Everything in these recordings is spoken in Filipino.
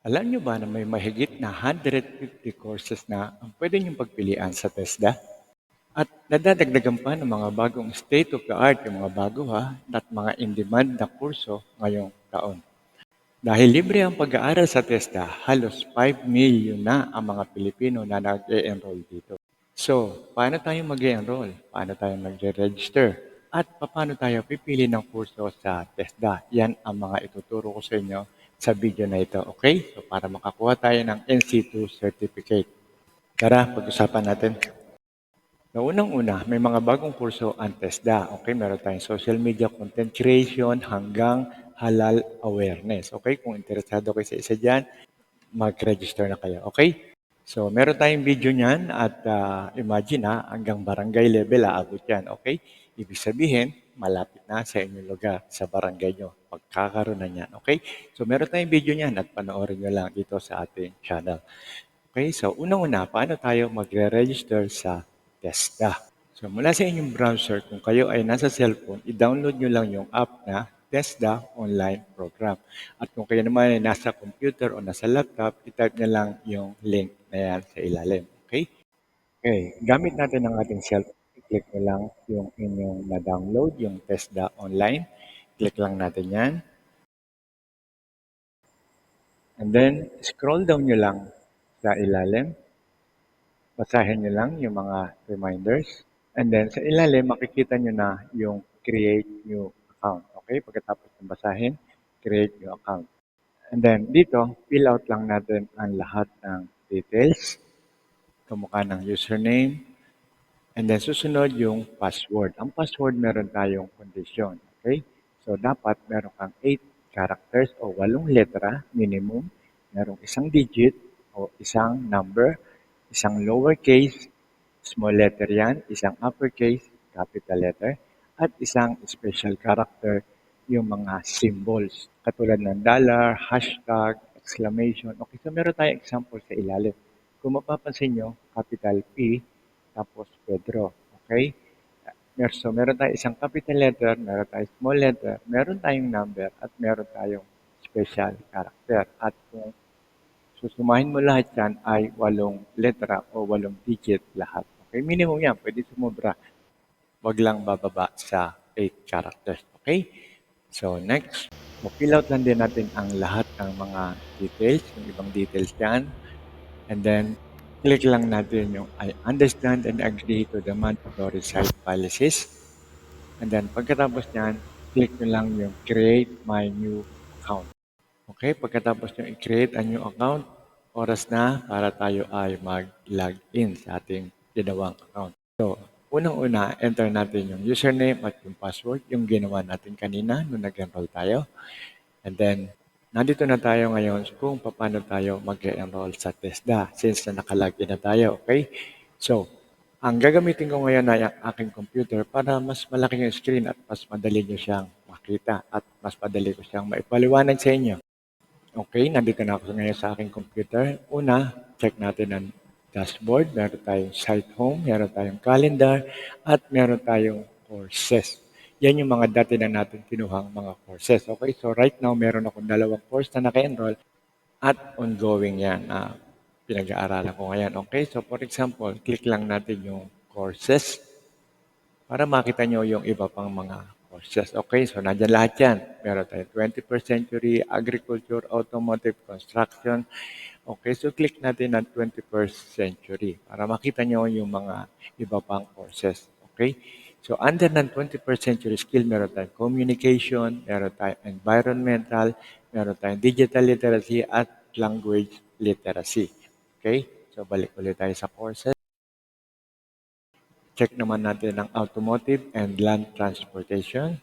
Alam niyo ba na may mahigit na 150 courses na ang pwede niyong pagpilian sa TESDA? At nadadagdagan pa ng mga bagong state-of-the-art, yung mga bago ha, at mga in-demand na kurso ngayong taon. Dahil libre ang pag-aaral sa TESDA, halos 5 million na ang mga Pilipino na nag-e-enroll dito. So, paano tayo mag-e-enroll? Paano tayo mag-register? At paano tayo pipili ng kurso sa TESDA? Yan ang mga ituturo ko sa inyo sa video na ito, okay? So, para makakuha tayo ng NC2 certificate. Tara, pag-usapan natin. Na unang-una, may mga bagong kurso ang TESDA. Okay, meron tayong social media content creation hanggang halal awareness. Okay, kung interesado kayo sa isa dyan, mag-register na kayo. Okay? So, meron tayong video niyan at uh, imagine ha, hanggang barangay level aabot yan. Okay? Ibig sabihin, malapit na sa inyong lugar, sa barangay nyo. Magkakaroon na niyan. Okay? So, meron tayong video niyan at panoorin nyo lang dito sa ating channel. Okay? So, unang-una, paano tayo magre-register sa TESDA? So, mula sa inyong browser, kung kayo ay nasa cellphone, i-download nyo lang yung app na TESDA online program. At kung kayo naman ay nasa computer o nasa laptop, i-type nyo lang yung link na yan sa ilalim. Okay? Okay. Gamit natin ang ating cellphone. I-click nyo lang yung inyong na-download, yung TESDA online. Click lang natin yan. And then, scroll down nyo lang sa ilalim. Basahin nyo lang yung mga reminders. And then, sa ilalim, makikita nyo na yung create new account. Okay? Pagkatapos ng basahin, create new account. And then, dito, fill out lang natin ang lahat ng details. Kamukha ng username. And then, susunod yung password. Ang password, meron tayong condition. Okay? So, dapat meron kang 8 characters o walong letra minimum, merong isang digit o isang number, isang lowercase, small letter yan, isang uppercase, capital letter, at isang special character, yung mga symbols, katulad ng dollar, hashtag, exclamation. Okay, so meron tayong example sa ilalim. Kung mapapansin nyo, capital P, tapos Pedro. Okay? So, meron tayong isang capital letter, meron tayong small letter, meron tayong number, at meron tayong special character. At kung susumahin mo lahat yan ay walong letra o walong digit lahat. Okay? Minimum yan. Pwede sumobra. Wag lang bababa sa 8 characters. Okay? So, next. fill out lang din natin ang lahat ng mga details, yung ibang details dyan. And then, click lang natin yung I understand and agree to the mandatory site policies. And then, pagkatapos nyan, click nyo lang yung create my new account. Okay, pagkatapos nyo i-create a new account, oras na para tayo ay mag-log in sa ating ginawang account. So, unang-una, enter natin yung username at yung password, yung ginawa natin kanina nung nag-enroll tayo. And then, nandito na tayo ngayon kung paano tayo mag-enroll sa TESDA since na nakalagin na tayo, okay? So, ang gagamitin ko ngayon ay ang aking computer para mas malaki yung screen at mas madali nyo siyang makita at mas madali ko siyang maipaliwanag sa inyo. Okay, nandito na ako ngayon sa aking computer. Una, check natin ang dashboard. Meron tayong site home, meron tayong calendar, at meron tayong courses. Yan yung mga dati na natin kinuhang mga courses. Okay, so right now meron akong dalawang course na naka-enroll at ongoing yan. Uh, pinag-aaralan ko ngayon. Okay, so for example, click lang natin yung courses para makita nyo yung iba pang mga courses. Okay, so nandyan lahat yan. Meron tayo 21st century, agriculture, automotive, construction. Okay, so click natin ang 21st century para makita nyo yung mga iba pang courses. Okay, so under ng 21st century skill, meron tayong communication, meron tayong environmental, meron tayong digital literacy at language literacy. Okay, so balik ulit tayo sa courses. Check naman natin ang automotive and land transportation.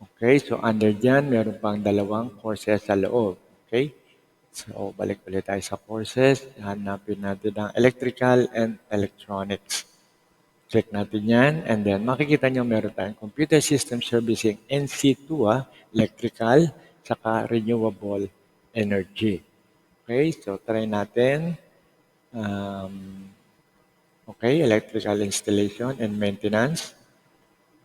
Okay, so under dyan, meron pang dalawang courses sa loob. Okay, so balik ulit tayo sa courses. Hanapin natin ang electrical and electronics. Check natin yan. And then makikita nyo meron tayong computer system servicing NC2, ah, electrical, saka renewable energy. Okay, so try natin. Um, okay, electrical installation and maintenance.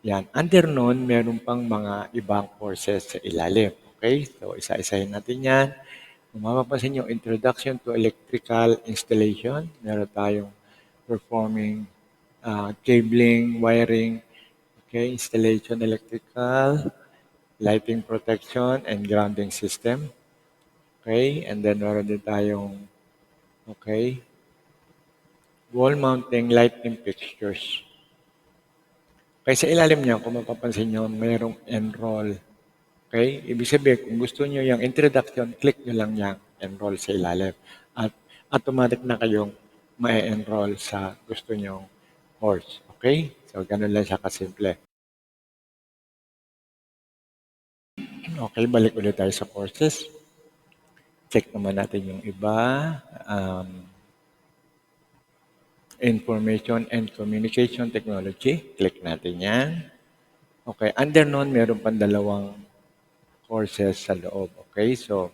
Yan. Under nun, meron pang mga ibang courses sa ilalim. Okay, so isa-isahin natin yan. Kung mapapansin nyo, Introduction to Electrical Installation, meron tayong performing uh, cabling, wiring, okay, installation electrical, lighting protection, and grounding system. Okay, and then meron din tayong, okay, wall mounting lighting fixtures. Okay, sa ilalim niya, kung mapapansin nyo, mayroong enroll. Okay, ibig sabihin, kung gusto nyo yung introduction, click nyo lang yung enroll sa ilalim. At automatic na kayong ma-enroll sa gusto nyong course. Okay? So, ganun lang siya kasimple. Okay, balik ulit tayo sa courses. Check naman natin yung iba. Um, Information and Communication Technology. Click natin yan. Okay, under nun, meron pang dalawang courses sa loob. Okay, so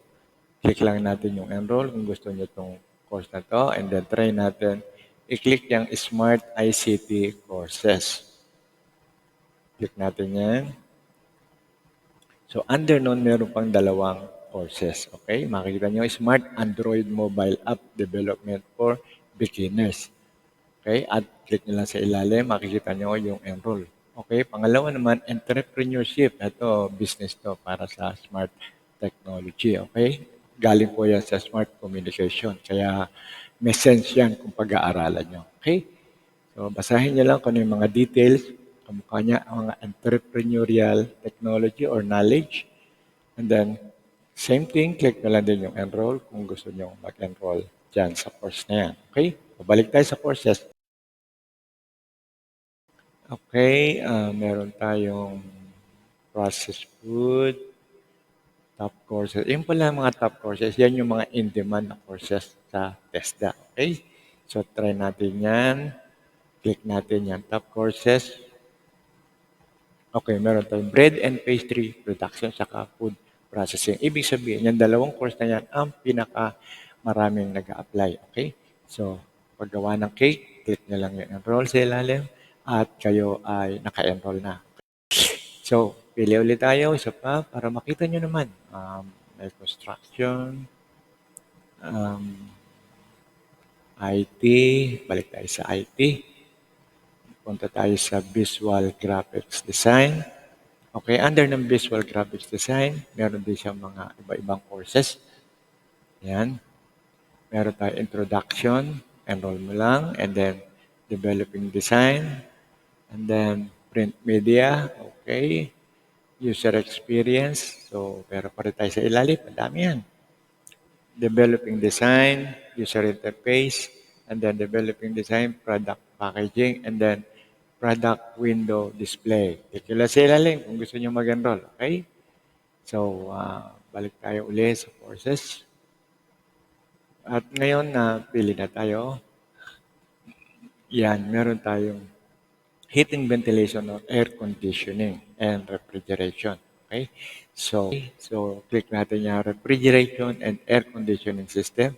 click lang natin yung enroll kung gusto nyo itong course na to. And then try natin i-click yung Smart ICT courses. Click natin yan. So under nun, meron pang dalawang courses. Okay, makikita nyo, Smart Android Mobile App Development for Beginners. Okay, at click nyo lang sa ilalim, makikita nyo yung enroll. Okay, pangalawa naman, entrepreneurship. Ito, business to para sa smart technology. Okay, galing po yan sa smart communication. Kaya may sense yan kung pag-aaralan nyo. Okay, so basahin nyo lang kung ano yung mga details, kamukha niya, mga entrepreneurial technology or knowledge. And then, same thing, click na lang din yung enroll kung gusto nyo mag-enroll dyan sa course na yan. Okay, so balik tayo sa courses. Okay, uh, meron tayong processed food, top courses. Yung pala mga top courses, yan yung mga in-demand na courses sa TESDA. Okay? So, try natin yan. Click natin yan, top courses. Okay, meron tayong bread and pastry production saka food processing. Ibig sabihin, yung dalawang course na yan ang pinaka maraming nag apply Okay? So, paggawa ng cake, click nyo lang yung enroll sa ilalim at kayo ay naka-enroll na. So, pili ulit tayo, isa pa, para makita nyo naman. Um, may construction, um, IT, balik tayo sa IT. Punta tayo sa Visual Graphics Design. Okay, under ng Visual Graphics Design, meron din siyang mga iba-ibang courses. Yan. Meron tayo Introduction, enroll mo lang, and then Developing Design, And then print media, okay. User experience, so pero pa rin tayo sa ilalim, madami yan. Developing design, user interface, and then developing design, product packaging, and then product window display. Ito lang sa ilalim kung gusto nyo mag-enroll, okay? So, uh, balik tayo uli sa courses. At ngayon na uh, pili na tayo. Yan, meron tayong heating, ventilation, or air conditioning and refrigeration. Okay? So, so click natin yung refrigeration and air conditioning system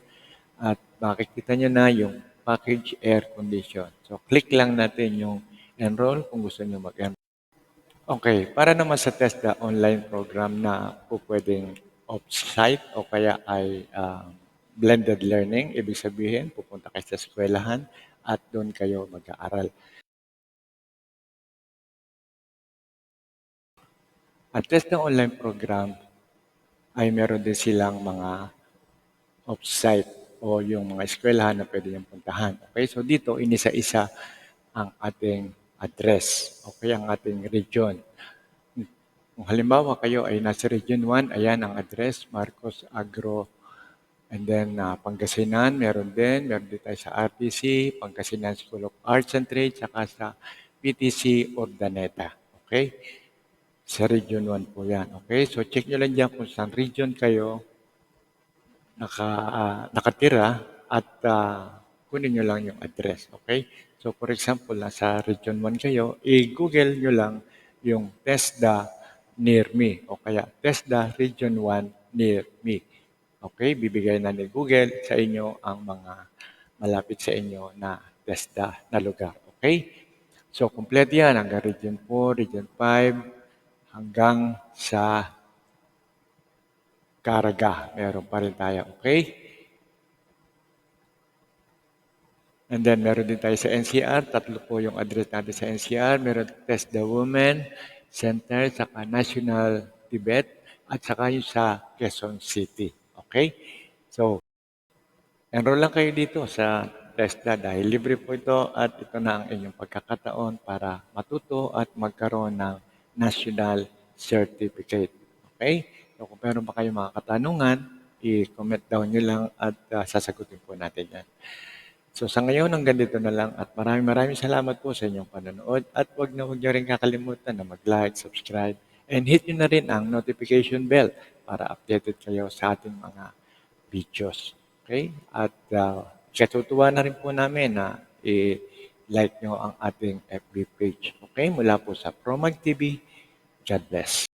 at makikita nyo na yung package air condition. So, click lang natin yung enroll kung gusto nyo mag-enroll. Okay, para naman sa TESDA online program na po pwedeng off-site o kaya ay uh, blended learning, ibig sabihin, pupunta kayo sa eskwelahan at doon kayo mag-aaral. At test ng online program ay meron din silang mga off-site o yung mga eskwelahan na pwede yung puntahan. Okay, so dito inisa-isa ang ating address o kaya ang ating region. Kung halimbawa kayo ay nasa Region 1, ayan ang address, Marcos Agro. And then uh, Pangasinan, meron din. Meron din tayo sa RTC, Pangasinan School of Arts and Trade, saka sa PTC Ordaneta. Okay? Sa Region 1 po yan. Okay? So, check nyo lang dyan kung saan region kayo naka, uh, nakatira at uh, kunin nyo lang yung address. Okay? So, for example, nasa Region 1 kayo, i-google nyo lang yung TESDA near me o kaya TESDA Region 1 near me. Okay? Bibigay na ni Google sa inyo ang mga malapit sa inyo na TESDA na lugar. Okay? So, complete yan hanggang Region 4, Region 5, hanggang sa Caraga. Meron pa rin tayo. Okay? And then meron din tayo sa NCR. Tatlo po yung address natin sa NCR. Meron Test the Women Center, saka National Tibet, at saka yung sa Quezon City. Okay? So, enroll lang kayo dito sa TESDA dahil libre po ito at ito na ang inyong pagkakataon para matuto at magkaroon ng National Certificate. Okay? So kung meron pa kayong mga katanungan, i-comment down nyo lang at ah, sasagutin po natin yan. So sa ngayon, hanggang dito na lang at maraming maraming salamat po sa inyong panonood at huwag na huwag nyo rin kakalimutan na mag-like, subscribe, and hit nyo na rin ang notification bell para updated kayo sa ating mga videos. Okay? At uh, katutuwa na rin po namin na i-like nyo ang ating FB page. Okay? Mula po sa Promag TV. God bless.